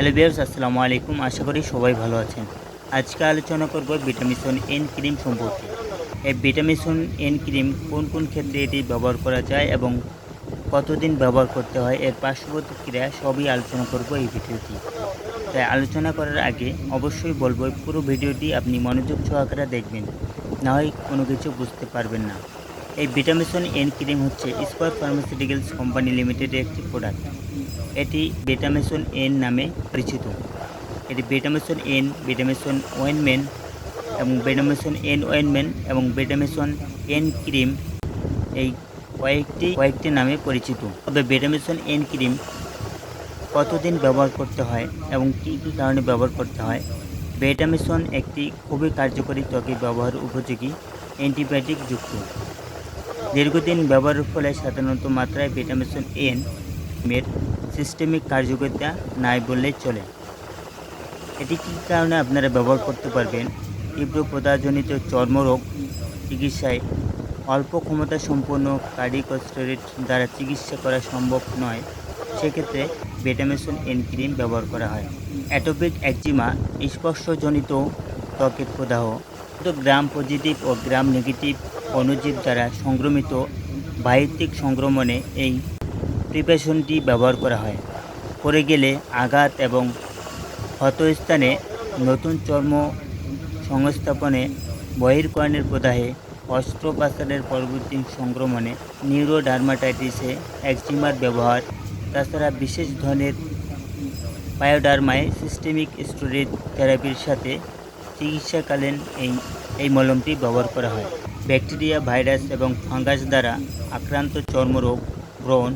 Hello বিয়ার্স আসসালামু আলাইকুম। আশা করি সবাই ভালো আছেন। আজকে আলোচনা করব ভিটামিশন এন ক্রিম সম্পর্কে। এই ভিটামিশন এন ক্রিম কোন কোন ক্ষেত্রে এটি ব্যবহার করা যায় এবং কতদিন ব্যবহার করতে হয়, এর পার্শ্ব প্রতিক্রিয়া সবই আলোচনা করব এই ভিডিওটি। তাই আলোচনা করার আগে অবশ্যই বলব, পুরো ভিডিওটি আপনি মনোযোগ সহকারে দেখবেন, না হয় কোনো কিছু বুঝতে পারবেন না। এই ভিটামিশন এন ক্রিম হচ্ছে স্কোয়ার ফার্মাসিউটিক্যালস কোম্পানি লিমিটেডের একটি প্রোডাক্ট এটি বেটামেসন এন নামে পরিচিত। এটি বেটামেসন এন বেটামেসন ওয়েনমেন এবং বেটামেসন এন ওয়েনমেন এবং বেটামেসন এন ক্রিম এই কয়েকটি কয়েকটি নামে পরিচিত। তবে বেটামেসন এন ক্রিম কতদিন ব্যবহার করতে হয় এবং কী কী কারণে ব্যবহার করতে হয়? বেটামেসন একটি খুবই কার্যকরী ত্বকে ব্যবহার উপযোগী অ্যান্টিবায়োটিক যুক্ত। দীর্ঘদিন ব্যবহারের ফলে সাধারণত মাত্রায় বেটামেসন এন এর সিস্টেমিক কার্যকারিতা নাই বললেই চলে। এটি কী কারণে আপনারা ব্যবহার করতে পারবেন? তীব্র প্রদাহজনিত চর্মরোগ চিকিৎসায় অল্প ক্ষমতা সম্পন্ন কার্ডিকোস্টেরয়েড দ্বারা চিকিৎসা করা সম্ভব নয়, সেক্ষেত্রে বেটামেসন এন ক্রিম ব্যবহার করা হয়। অ্যাটোপিক একজিমা স্পর্শজনিত ত্বকের প্রদাহ গ্রাম পজিটিভ ও গ্রাম নেগেটিভ অণুজীব দ্বারা সংক্রমিত বাহিত্যিক সংক্রমণে এই প্রিপারেশনটি ব্যবহার করা হয়। পড়ে গেলে আঘাত এবং ক্ষতস্থানে নতুন চর্ম সংস্থাপনে বহির্কর্ণের প্রদাহে অস্ত্রোপচারের পরবর্তী সংক্রমণে নিউরোডার্মাটাইটিসে একজিমার ব্যবহার, তাছাড়া বিশেষ ধরনের বায়োডার্মায় সিস্টেমিক স্টোরেজ থেরাপির সাথে চিকিৎসাকালীন এই এই মলমটি ব্যবহার করা হয়। ব্যাকটেরিয়া, ভাইরাস এবং ফাঙ্গাস দ্বারা আক্রান্ত চর্মরোগ, ব্রণ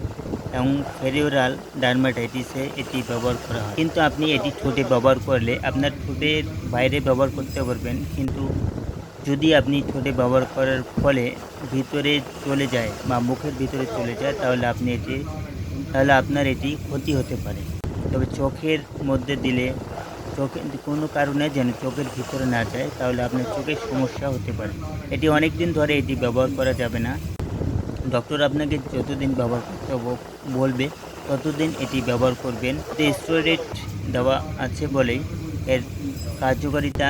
এবং ফেরিওরাল ডার্মাটাইটিসে এটি ব্যবহার করা হয়। কিন্তু আপনি এটি ঠোঁটে ব্যবহার করলে আপনার ঠোঁটের বাইরে ব্যবহার করতে পারবেন, কিন্তু যদি আপনি ঠোঁটে ব্যবহার করার ফলে ভিতরে চলে যায় বা মুখের ভিতরে চলে যায়, তাহলে আপনি এটি, তাহলে আপনার এটি ক্ষতি হতে পারে। তবে চোখের মধ্যে দিলে চোখে, কোনো কারণে যেন চোখের ভিতরে না যায়, তাহলে আপনার চোখের সমস্যা হতে পারে। এটি অনেক দিন ধরে এটি ব্যবহার করা যাবে না। ডক্টর আপনাকে যতদিন ব্যবহার করতে বলবে, ততদিন এটি ব্যবহার করবেন। স্টেরয়েড দেওয়া আছে বলেই এর কার্যকারিতা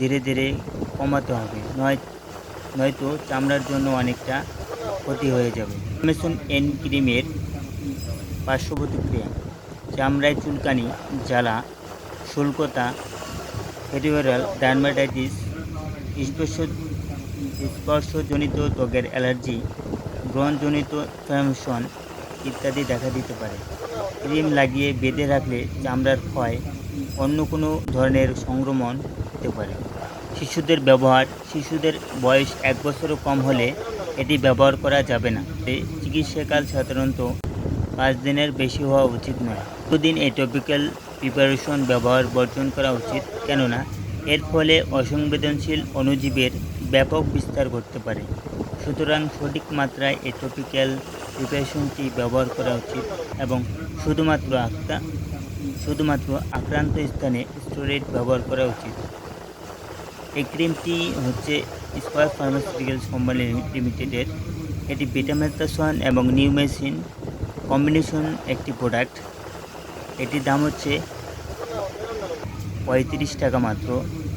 ধীরে ধীরে কমাতে হবে। নয় নয়তো চামড়ার জন্য অনেকটা ক্ষতি হয়ে যাবে। মেসন এন ক্রিমের পার্শ্ব প্রতিক্রিয়া চামড়ায় চুলকানি, জ্বালা, শুল্কতা ফেরিওরাল ডার্মাটাইটিস স্পর্শ স্পর্শজনিত ত্বকের অ্যালার্জি ব্রণজনিত ইনফ্লামেশন ইত্যাদি দেখা দিতে পারে। ক্রিম লাগিয়ে বেঁধে রাখলে চামড়ার ক্ষয় অন্য কোনো ধরনের সংক্রমণ হতে পারে। শিশুদের ব্যবহার, শিশুদের বয়স এক বছরও কম হলে এটি ব্যবহার করা যাবে না। চিকিৎসাকাল সাধারণত পাঁচ দিনের বেশি হওয়া উচিত নয়। দুদিন এই টপিক্যাল প্রিপারেশন ব্যবহার বর্জন করা উচিত, কেননা এর ফলে অসংবেদনশীল অণুজীবের ব্যাপক বিস্তার ঘটতে পারে। সুতরাং সঠিক মাত্রায় এই টপিক্যাল প্রিপারেশনটি ব্যবহার করা উচিত এবং শুধুমাত্র আক্রা শুধুমাত্র আক্রান্ত স্থানে স্টোরেজ ব্যবহার করা উচিত। এই ক্রিমটি হচ্ছে স্কোয়ার ফার্মাসিউটিক্যালস কোম্পানি লিমিটেডের এটি বিটামেথাসন এবং নিউমেসিন কম্বিনেশন একটি প্রোডাক্ট এটির দাম হচ্ছে পঁয়ত্রিশ টাকা মাত্র।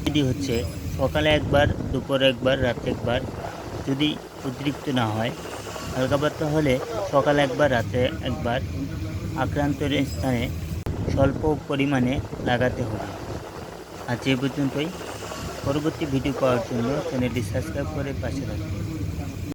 এটি হচ্ছে সকালে একবার, দুপুরে একবার, রাতে একবার। যদি অতিরিক্ত না হয়, হালকা পাতলা হলে সকাল একবার, রাতে একবার আক্রান্তের স্থানে স্বল্প পরিমাণে লাগাতে হবে। আজ এ পর্যন্তই। পরবর্তী ভিডিও পাওয়ার জন্য চ্যানেলটি সাবস্ক্রাইব করে পাশে রাখবেন